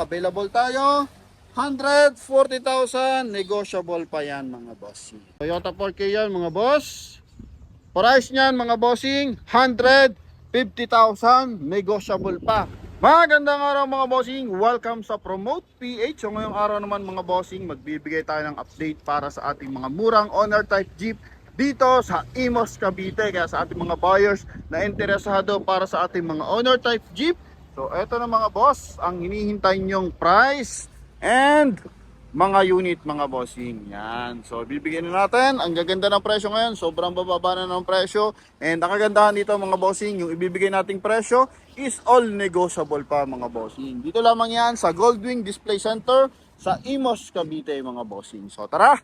available tayo. 140,000, negotiable pa yan mga bossing. Toyota 4K yan mga boss. Price niyan mga bossing, 150,000, negotiable pa. Magandang araw mga bossing, welcome sa Promote PH. So ngayong araw naman mga bossing, magbibigay tayo ng update para sa ating mga murang owner type Jeep dito sa Imos Cavite. Kaya sa ating mga buyers na interesado para sa ating mga owner type Jeep. So eto na mga boss, ang hinihintay nyong price and mga unit mga bossing. Yan. So bibigyan na natin. Ang gaganda ng presyo ngayon. Sobrang bababa na ng presyo. And ang kagandahan dito mga bossing, yung ibibigay nating presyo is all negotiable pa mga bossing. Dito lamang yan sa Goldwing Display Center sa Imos Cavite mga bossing. So tara!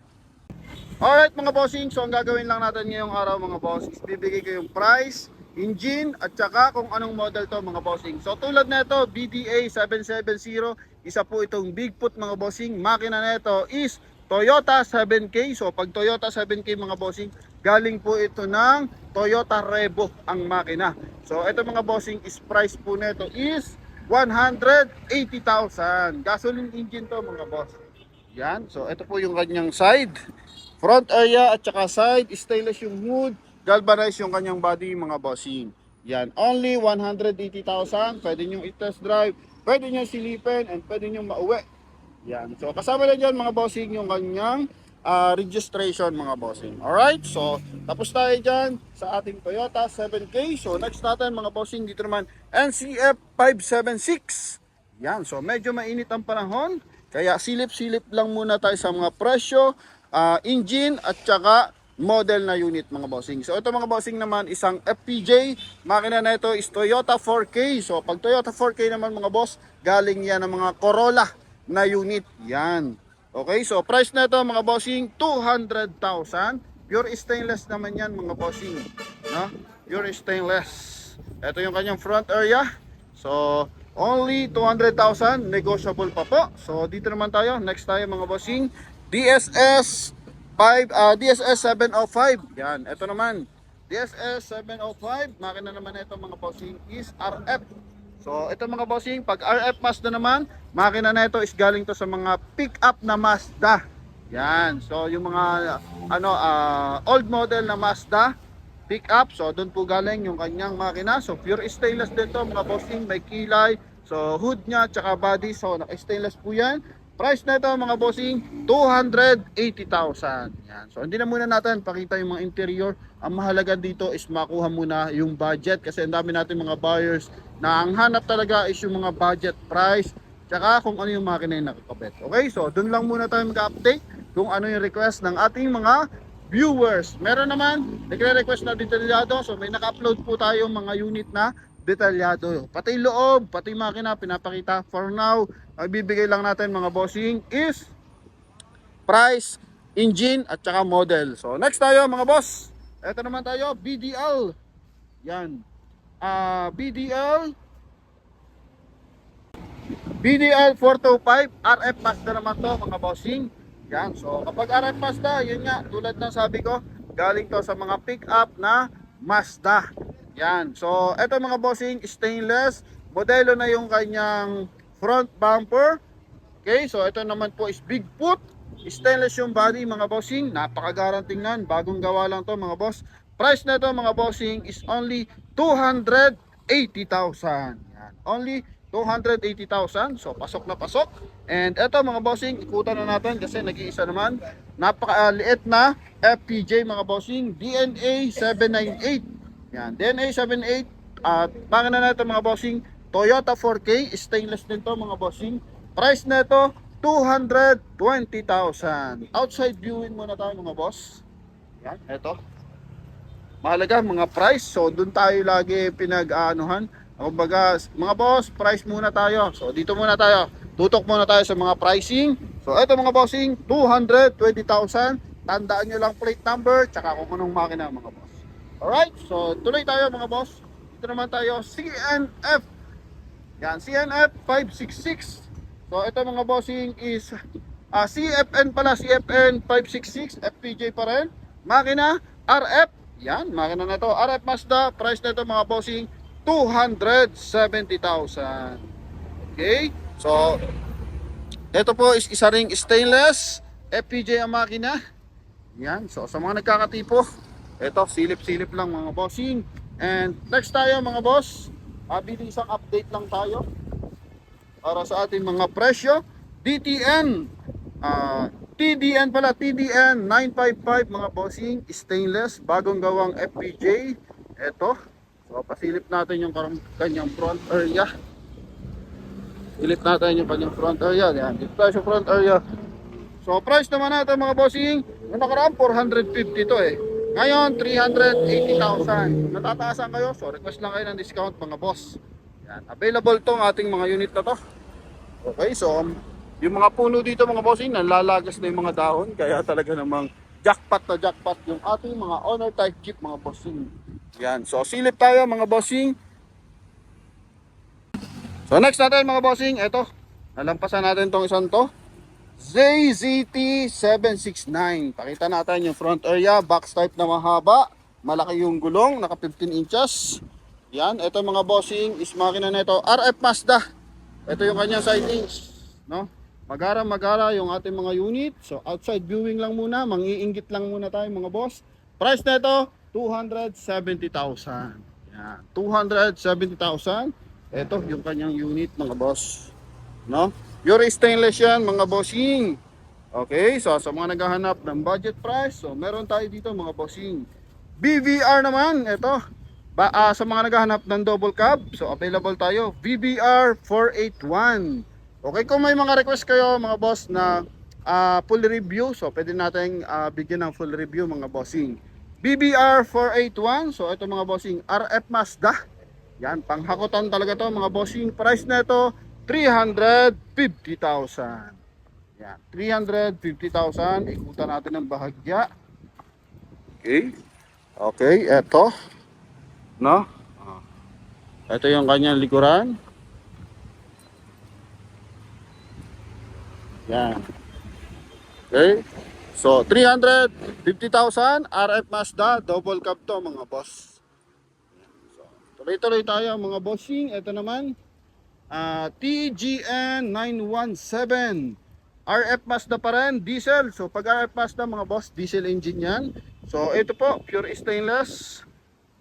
Alright mga bossing, so ang gagawin lang natin ngayong araw mga boss is bibigay ko yung price, engine, at saka kung anong model to mga bossing. So tulad na ito, BDA 770, isa po itong Bigfoot mga bossing. Makina na ito is Toyota 7K. So pag Toyota 7K mga bossing, galing po ito ng Toyota Revo ang makina. So ito mga bossing is price po nito is 180,000. Gasoline engine to mga boss. Yan. So ito po yung kanyang side. Front area at saka side, stainless yung hood, galvanized yung kanyang body mga bossing. Yan, only 180,000. Pwede nyo i-test drive, pwede nyo silipin, and pwede nyo mauwi. Yan. So kasama na dyan mga bossing yung kanyang ah, registration mga bossing. Alright, so tapos tayo dyan sa ating Toyota 7K. So next natin mga bossing dito naman NCF 576. Yan, so medyo mainit ang panahon. Kaya silip-silip lang muna tayo sa mga presyo, ah, engine at saka model na unit mga bossing. So ito mga bossing naman isang FPJ. Makina na ito is Toyota 4K. So pag Toyota 4K naman mga boss, galing yan ng mga Corolla na unit. Yan. Okay, so price na ito mga bossing 200,000. Pure stainless naman yan mga bossing. No? Pure stainless. Ito yung kanyang front area. So only 200,000 negotiable pa po. So dito naman tayo. Next tayo mga bossing. DSS 5 ah, DSS 705. Yan, ito naman. DSS 705, makina naman ito mga bossing is RF. So, ito mga bossing, pag RF Mazda naman, makina na ito is galing to sa mga pick-up na Mazda. Yan. So, yung mga ano ah, old model na Mazda pick-up. So, doon po galing yung kanyang makina. So, pure stainless din to mga bossing, may kilay. So, hood niya, tsaka body. So, naka-stainless po yan. Price na ito mga bossing, 280,000. Yan. So hindi na muna natin pakita yung mga interior. Ang mahalaga dito is makuha muna yung budget kasi ang dami natin mga buyers na ang hanap talaga is yung mga budget price tsaka kung ano yung makina yung nakakabit. Okay, so dun lang muna tayo mag-update kung ano yung request ng ating mga viewers. Meron naman, nagre-request na detalyado. So may naka-upload po tayong mga unit na detalyado. Pati loob, pati makina pinapakita. For now, ang bibigay lang natin mga bossing is price, engine at saka model. So next tayo mga boss. Ito naman tayo, BDL. Yan. Ah, BDL BDL 425 RF Mazda naman to mga bossing. Yan. So kapag RF Mazda, yun nga tulad ng sabi ko, galing to sa mga pick-up na Mazda. Yan. So eto mga bossing, stainless. Modelo na yung kanyang front bumper. Okay, so ito naman po is Bigfoot. Stainless yung body mga bossing. Napakagaranting nan. Bagong gawa lang to mga boss. Price na to mga bossing is only 280,000. Yan. Only 280,000. So pasok na pasok. And eto mga bossing, ikutan na natin kasi nag-iisa naman. Napakaliit na FPJ mga bossing. DNA 798. Yan. DNA 78 at baka na natin mga bossing. Toyota 4K, stainless din to mga bossing. Price na ito, 220,000. Outside viewing muna tayo mga boss. Yan, eto. Mahalaga mga price. So doon tayo lagi pinag-aanuhan. Kumbaga, mga boss, price muna tayo. So dito muna tayo. Tutok muna tayo sa mga pricing. So eto mga bossing, 220,000. Tandaan nyo lang plate number, tsaka kung anong makina mga boss. Alright, so tuloy tayo mga boss. Dito naman tayo, CNF. Yan, CNF 566. So ito mga bossing is ah, CFN pala, CFN 566, FPJ pa rin. Makina, RF. Yan, makina na to. RF Mazda, price na ito mga bossing, 270,000. Okay? So, ito po is isa ring stainless, FPJ ang makina. Yan, so sa mga nagkakatipo, ito, silip-silip lang mga bossing. And next tayo mga boss, mabili isang update lang tayo para sa ating mga presyo. DTN, ah, TDN pala, TDN 955 mga bossing, stainless, bagong gawang FPJ. Ito, so pasilip natin yung kanyang front area. Silip natin yung kanyang front area. Yan, dito tayo front area. So price naman natin mga bossing, yung nakaraan 450 to eh. Ngayon 380,000. Natataasan kayo, so request lang kayo ng discount mga boss. Yan, available tong ating mga unit na to. Okay, so um, yung mga puno dito mga bossing, nalalagas na yung mga dahon, kaya talaga namang jackpot na jackpot yung ating mga owner type jeep mga bossing. Yan, so silip tayo mga bossing. So next natin mga bossing, eto, nalampasan natin tong isang to. ZZT769. Pakita natin yung front area, box type na mahaba. Malaki yung gulong, naka 15 inches. Yan, ito mga bossing is makina na ito. RF Mazda. Ito yung kanyang sidings. No? Magara magara yung ating mga unit. So outside viewing lang muna, mangiinggit lang muna tayo mga boss. Price na ito, 270,000. Yan, 270,000. Ito yung kanyang unit mga boss. No? Pure stainless yan mga bossing. Okay, so sa mga naghahanap ng budget price, so meron tayo dito mga bossing. BVR naman, ito. Ba, ah, sa mga naghahanap ng double cab, so available tayo. VBR 481. Okay, kung may mga request kayo mga boss na ah, full review, so pwede natin ah, bigyan ng full review mga bossing. BBR 481, so ito mga bossing, RF Mazda. Yan, panghakotan talaga to mga bossing. Price na ito, 350,000. Yan, 350,000. Ikutan natin ng bahagya. Okay. Okay, eto. No? Ah. Ito yung kanyang likuran. Yan. Okay. So, 350,000 RF Mazda, double cab to mga boss. So, tuloy-tuloy tayo mga bossing. Ito naman, ah, TGN 917. RF Mazda pa rin, diesel. So pag RF Mazda mga boss, diesel engine yan. So ito po, pure stainless,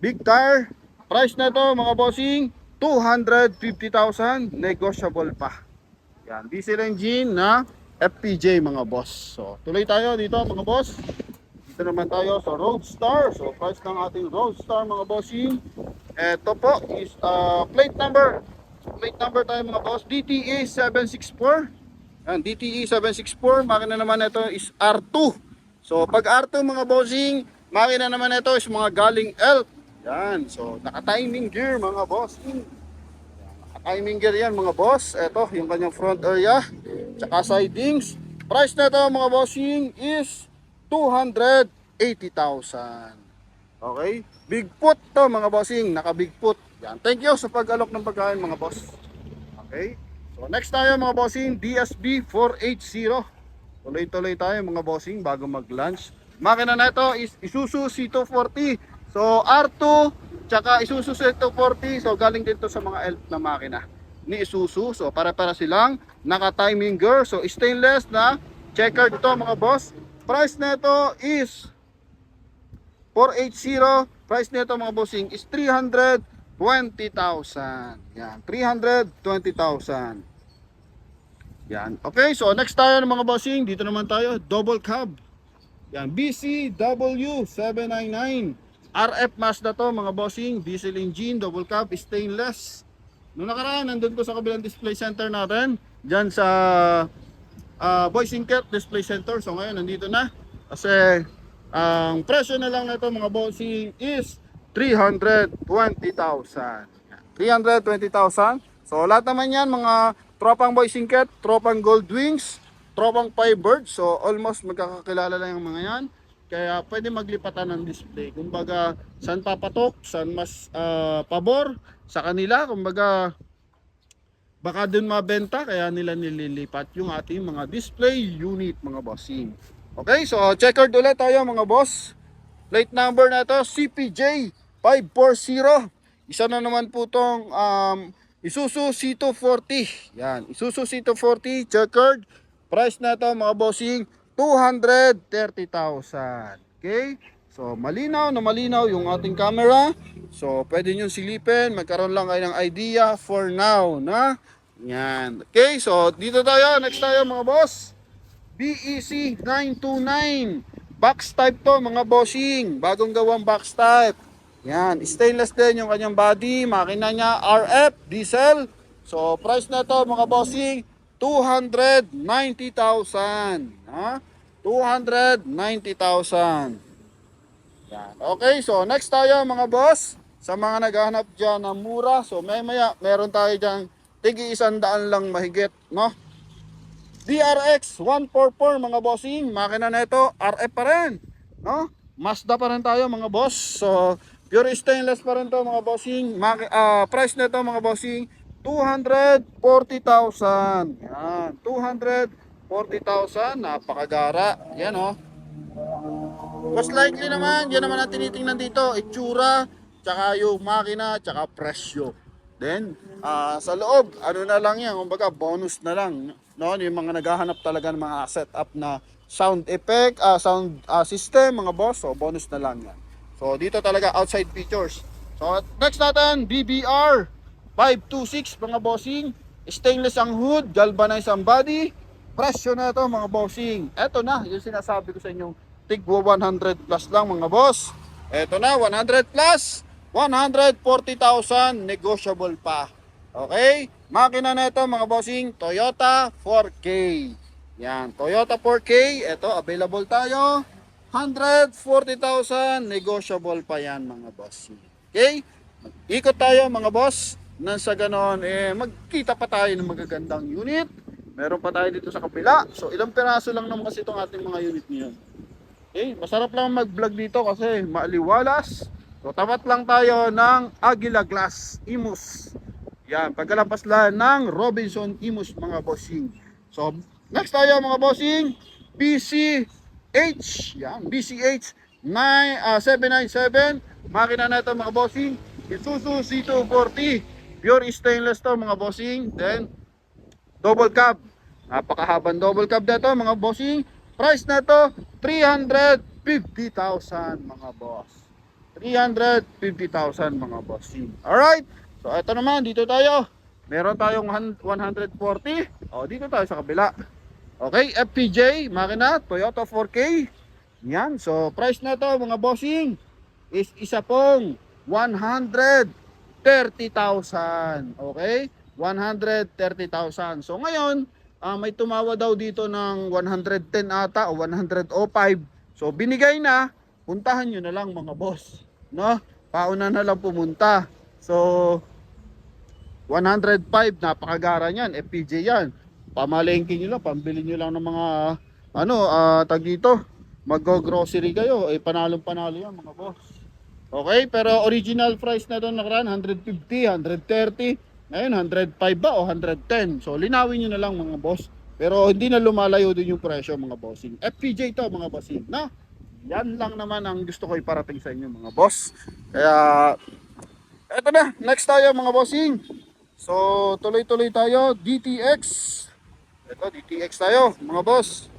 big tire. Price na to mga bossing, 250,000, negotiable pa. Yan, diesel engine na FPJ mga boss. So tuloy tayo dito mga boss. Dito naman tayo sa Roadstar. So price ng ating Roadstar mga bossing. Ito po is ah, plate number. Plate number tayo mga boss, DTA 764. Yan, DTE 764, makina naman ito is R2. So, pag R2 mga bossing, makina naman ito is mga galing ELF. Yan, so naka-timing gear mga bossing. Naka-timing gear yan mga boss. Ito, yung kanyang front area, tsaka sidings. Price na ito mga bossing is 280,000. Okay? Big foot to mga bossing, naka-big foot. Yan, thank you sa pag-alok ng pagkain mga boss. Okay? So next tayo mga bossing, DSB 480. Tuloy-tuloy tayo mga bossing bago mag-lunch. Makina na ito is Isuzu C240. So R2 tsaka Isuzu C240. So galing dito sa mga elf na makina ni Isuzu. So para-para silang naka-timing gear. So stainless na checkered ito mga boss. Price na ito is 480. Price nito mga bossing is 320,000. Yan, 320,000. Yan. Okay, so next tayo ng mga bossing, dito naman tayo, double cab. Yan, BCW799. RF Mazda to mga bossing, diesel engine, double cab, stainless. Noong nakaraan, nandun ko sa kabilang display center natin, dyan sa uh, Boys Inket Display Center. So ngayon, nandito na. Kasi ang presyo na lang nito mga bossing is 320,000. 320,000. So lahat naman yan mga tropang boy singket, tropang gold wings, tropang firebird. So almost magkakakilala lang yung mga yan. Kaya pwede maglipatan ng display. Kumbaga, saan papatok, saan mas ah, pabor sa kanila. Kumbaga, baka dun mabenta kaya nila nililipat yung ating mga display unit mga bossing. Okay, so checkered ulit tayo mga boss. Plate number na ito, CPJ 540. Isa na naman po tong um, Isuzu C240. Yan, Isuzu C240 checkered Price na to mga bossing, 230,000. Okay? So, malinaw na malinaw yung ating camera. So, pwede nyo silipin. Magkaroon lang kayo ng idea for now, na? Yan. Okay, so dito tayo. Next tayo mga boss. BEC 929. Box type to mga bossing. Bagong gawang box type. Yan. Stainless din yung kanyang body. Makina niya RF diesel. So price na to mga bossing. 290,000. Ha? 290,000. Yan. Okay, so next tayo mga boss. Sa mga naghahanap dyan ng mura. So may maya, meron tayo dyan tigi isang daan lang mahigit, no? DRX 144 mga bossing, makina na ito, RF pa rin, no? Mazda pa rin tayo mga boss. So, pure stainless pa rin to mga bossing. Maki, ah, price na ito mga bossing, 240,000. Yan, 240,000, napakagara. Yan oh. Most likely naman, yan naman ang tinitingnan dito, itsura, tsaka yung makina, tsaka presyo. Then, ah, sa loob, ano na lang yan, kumbaga bonus na lang. No, yung mga naghahanap talaga ng mga setup na sound effect, ah, sound ah, system, mga boss, so bonus na lang yan. So, dito talaga outside features. So, next natin, BBR 526, mga bossing. Stainless ang hood, galvanized ang body. Presyo na ito, mga bossing. Eto na, yung sinasabi ko sa inyo, tigwa 100 plus lang, mga boss. Eto na, 100 plus. 140,000 negotiable pa. Okay? Makina na ito mga bossing, Toyota 4K. Yan, Toyota 4K, ito available tayo. 140,000 negotiable pa yan mga bossing. Okay? Ikot tayo mga boss. Nang sa ganon, eh, magkita pa tayo ng magagandang unit. Meron pa tayo dito sa kapila. So, ilang piraso lang naman kasi itong ating mga unit ngayon. Okay, masarap lang mag-vlog dito kasi maaliwalas. So tapat lang tayo ng Agila Glass Imus. Yan, pagkalabas lang ng Robinson Imus mga bossing. So next tayo mga bossing, BCH. Yan, BCH 9, ah, 797. Makina na ito mga bossing. Isuzu C240. Pure stainless to mga bossing. Then double cab. Napakahabang double cab na to mga bossing. Price na to 350,000 mga boss. 350,000 mga bossing. Alright. So ito naman dito tayo. Meron tayong 140. O dito tayo sa kabila. Okay, FPJ, makina, Toyota 4K. Yan. So price na to mga bossing is isa pong 130,000. Okay? 130,000. So ngayon, ah, may tumawa daw dito ng 110 ata o 105. So binigay na, puntahan nyo na lang mga boss. No? Pauna na lang pumunta. So 105, napakagara niyan, FPJ yan. Pamalengke nyo lang, pambili nyo lang ng mga ano, ah, tag dito. Mag-grocery kayo, eh panalong panalo yan mga boss. Okay, pero original price na doon nakaraan 150, 130. Ngayon 105 ba o 110? So linawin niyo na lang mga boss. Pero hindi na lumalayo din yung presyo mga bossing. FPJ to mga bossing, no? Yan lang naman ang gusto ko iparating sa inyo mga boss. Kaya eto na, next tayo mga bossing. So tuloy-tuloy tayo DTX. Ito DTX tayo mga boss.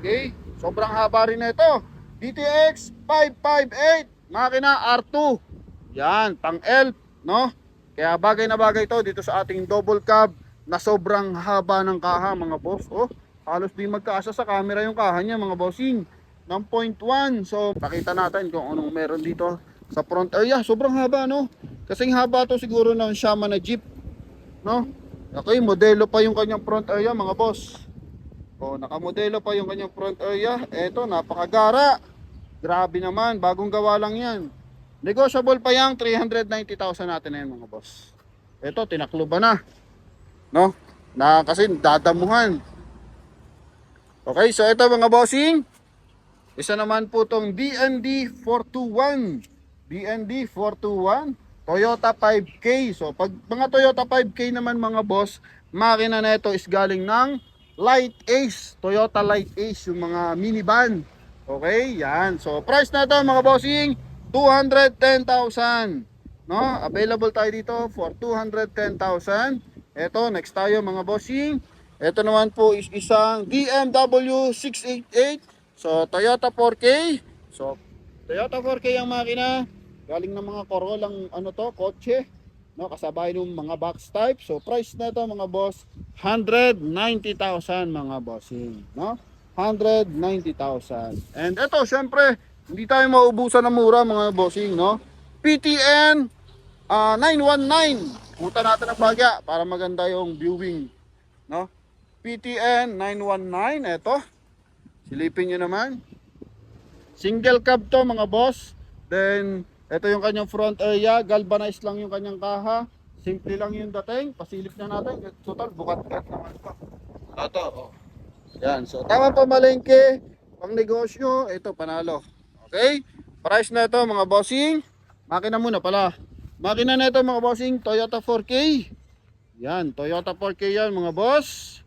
Okay, sobrang haba rin na ito. DTX 558 makina R2. Yan, pang elf, no? Kaya bagay na bagay to dito sa ating double cab na sobrang haba ng kaha mga boss. Oh, halos di magkaasa sa camera yung kaha niya mga bossing. Ng 0.1. So, pakita natin kung anong meron dito sa front area. Sobrang haba, no? Kasing haba to siguro ng Shama na Jeep, no? Okay, modelo pa yung kanyang front area mga boss. Oh, nakamodelo pa yung kanyang front area. Eto, napakagara. Grabe naman, bagong gawa lang yan. Negotiable pa yung 390,000 natin na yan mga boss. Ito, tinakluban na. No? Na kasi dadamuhan. Okay, so ito mga bossing. Isa naman po tong DND 421. DND 421. Toyota 5K. So pag mga Toyota 5K naman mga boss, makina na ito is galing ng Light Ace. Toyota Light Ace, yung mga minivan. Okay, yan. So price na ito mga bossing, 210,000. No? Available tayo dito for 210,000. Ito, next tayo mga bossing. Ito naman po is isang BMW 688. So, Toyota 4K. So, Toyota 4K ang makina. Galing ng mga Corollang ano to, kotse. No, kasabay ng mga box type. So, price na ito mga boss, 190,000 mga bossing. No? 190,000. And ito, syempre, hindi tayo maubusan ng mura mga bossing, no? PTN ah, 919. Puta natin ng bagya para maganda yung viewing, no? PTN 919, ito. Silipin nyo naman. Single cab to mga boss. Then, ito yung kanyang front area. Galvanized lang yung kanyang kaha. Simple lang yung dating. Pasilip na natin. Total, bukat-bukat naman pa. Ito, oh. Yan. So, tama pa malengke. Pang negosyo, ito panalo. Okay? Price na ito mga bossing. Makina muna pala. Makina na ito mga bossing. Toyota 4K. Yan. Toyota 4K yan mga boss.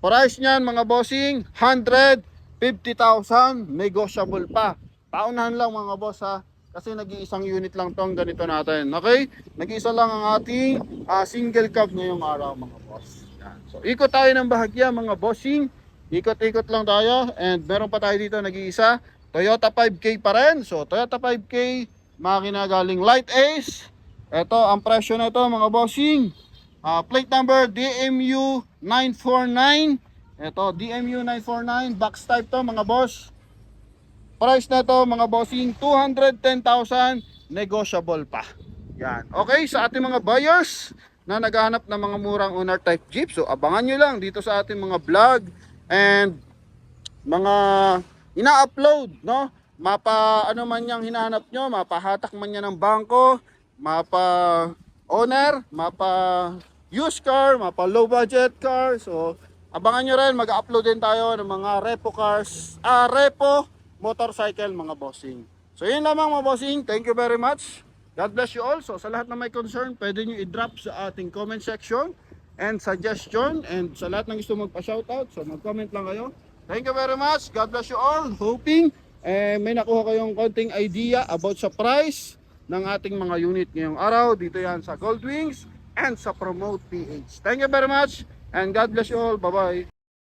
Price niyan mga bossing, 150,000 negotiable pa. Paunahan lang mga boss ha. Kasi nag-iisang unit lang tong ganito natin. Okay? Nag-iisa lang ang ating ah, single cab ngayong araw mga boss. Yan. So ikot tayo ng bahagya mga bossing. Ikot-ikot lang tayo and meron pa tayo dito nag-iisa. Toyota 5K pa rin. So Toyota 5K, makina galing Light Ace. Ito ang presyo na ito mga bossing. Ah, plate number DMU 949. Ito, DMU 949. Box type to mga boss. Price na to mga bossing, 210,000 negotiable pa. Yan. Okay, sa ating mga buyers na naghahanap ng mga murang owner type Jeep. So, abangan nyo lang dito sa ating mga vlog and mga ina-upload, no? Mapa ano man yang hinahanap nyo, mapahatak man yan ng bangko, mapa owner, mapa used car, mapa low budget car. So, abangan nyo rin, mag-upload din tayo ng mga repo cars, ah, repo motorcycle mga bossing. So, yun lamang mga bossing. Thank you very much. God bless you all. So, sa lahat na may concern, pwede nyo i-drop sa ating comment section and suggestion. And sa lahat ng gusto magpa-shoutout, so mag-comment lang kayo. Thank you very much. God bless you all. Hoping eh, may nakuha kayong konting idea about sa price ng ating mga unit ngayong araw. Dito yan sa Gold Wings and sa Promote PH. Thank you very much and God bless you all. Bye-bye.